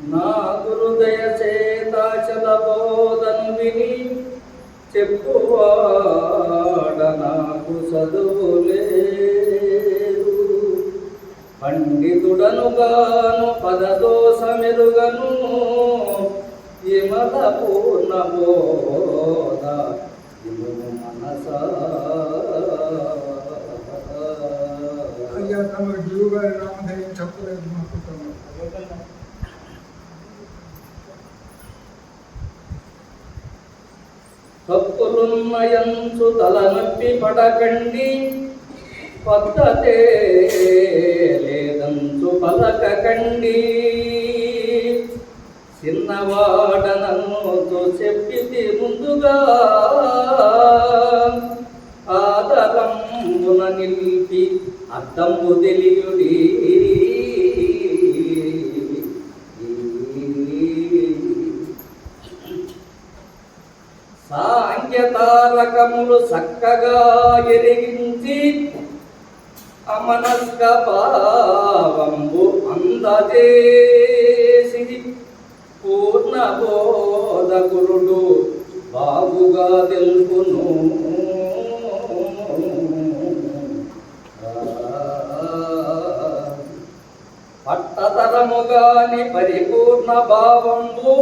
నా హృదయ చేతాచల బోధను విని చెప్పువాడ నాకు చదువులేదు పండితుడను గాను పదదోషమెరుగను ఇమల పూర్ణ బోధ ఇమును మనసా. అయ్యా తమ గురువు గారి నామధేయం చెప్పలేదు మా తమ తప్పులున్నయంచు తలనొప్పి పడకండి. పద్ధతే లేదంచు పలకకండి. చిన్నవాడనతో చెప్పిది ముందుగా ఆదరంబున నిలిపి అర్థంబు తెలియుడి. సాంఖ్యతారకములు చక్కగా ఎరిగించి అమనస్క భావంబు అందజేసి పూర్ణ బోధకురుడు బాగుగా తెలుపును. పట్టతరముగాని పరిపూర్ణ భావంబు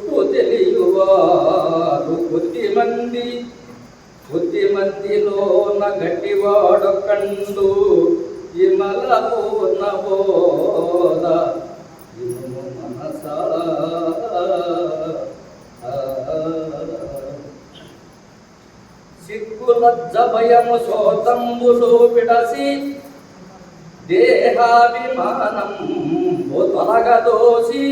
గుట్టు తెలియవారు కొద్ది మంది కొద్ది మందిలోన గట్టివాడొకండు ఇమల పూర్ణ బోధ సిగ్గులజ్జ భయము శోతంబులు విడసి దేహాభిమానం తొలగదోసి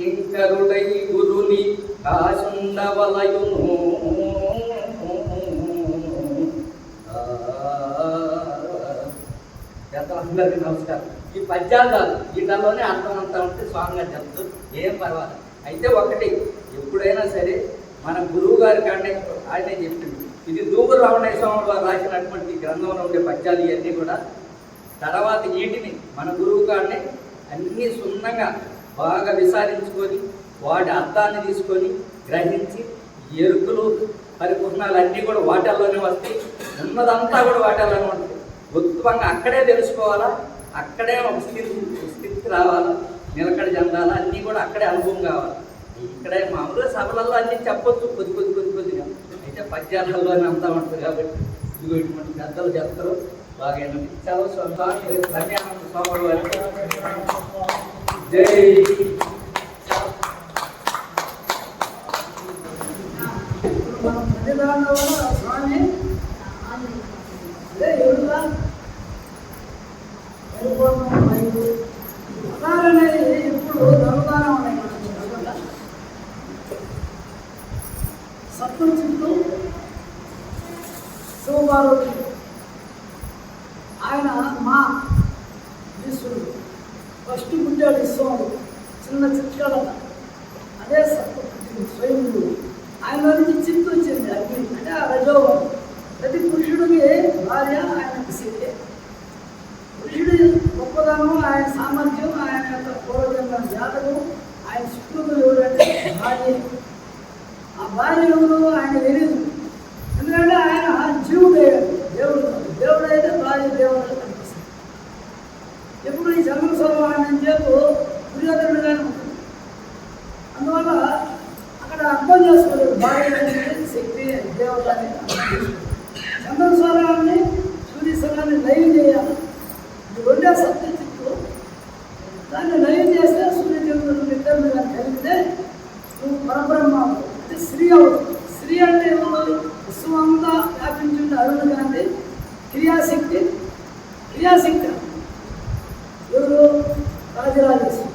కింకరుడై గురుని కాశుండవలయును అందరికీ నమస్కారం. ఈ పద్యాలు కాదు వీటిలోనే అర్థం అంతా ఉంటే స్వామిగా చెప్తూ ఏం పర్వాలేదు. అయితే ఒకటి ఎప్పుడైనా సరే మన గురువు గారి కాడే ఆయనే చెప్పింది ఇది దూగురు స్వామి వారు రాసినటువంటి గ్రంథంలో ఉండే పద్యాలు ఇవన్నీ కూడా. తర్వాత వీటిని మన గురువు గారిని అన్నీ సున్నంగా బాగా విచారించుకొని వాటి అర్థాన్ని తీసుకొని గ్రహించి ఎరుకులు పరిపూర్ణాలు అన్నీ కూడా వాటల్లోనే వస్తాయి. ఉన్నదంతా కూడా వాటల్లోనే ఉంటుంది ఉత్వంగా అక్కడే తెలుసుకోవాలా? అక్కడే ఒక స్థితి స్థితి రావాలా? నిలకడ చెందాలా అన్నీ కూడా అక్కడే అనుభవం కావాలి. ఇక్కడే మామూలుగా సభలలో అన్నీ చెప్పొచ్చు కొద్ది కొద్ది కొద్ది కొద్దిగా అయితే పద్యాలలోనే అంతా ఉంటుంది కాబట్టి ఇదిగో ఇటువంటి పెద్దలు చెప్తారు. బాగా చాలా స్వామి స్వామి జై ఇప్పుడు సత్వం చుట్టూ శివపార్వతి ఆయన మా ఫస్ట్ పుట్టాడు ఇస్వాముడు చిన్న చిట్కాల అదే సత్వపుత్రుడు స్వయంలో ఆయన నుంచి చిత్తు వచ్చింది. అగ్ని అంటే ఆ రజోగం. ప్రతి పురుషుడికి భార్య ఆయనకు శక్తి. పురుషుడి గొప్పదనం ఆయన సామర్థ్యం ఆయన యొక్క పూర్వజన్మ జాతకం ఆయన శుక్రుడు ఎవరంటే భార్య. ఆ భార్య ఎవరు ఆయన తెలియదు ఎందుకంటే ఆయన అందువల్ల అక్కడ అర్థం చేసుకోలేదు. భార్య శక్తి దేవతని చంద్రస్వరాన్ని సూర్యస్వరాన్ని లైవ్ చేయాలి. రెండే సత్యచిత్తు దాన్ని నయం చేస్తే సూర్యచంద్రుడు ఇద్దరు మీద కలిపితే నువ్వు పరబ్రహ్మ అంటే స్త్రీ అవుతుంది స్త్రీ అంటే ఏమవుతుంది విశ్వం అంతా వ్యాపించుండే అరుణ్ గాంధీ క్రియాశక్తి క్రియాశక్తి. ఎవరు? రాజరాజేశ్వరి.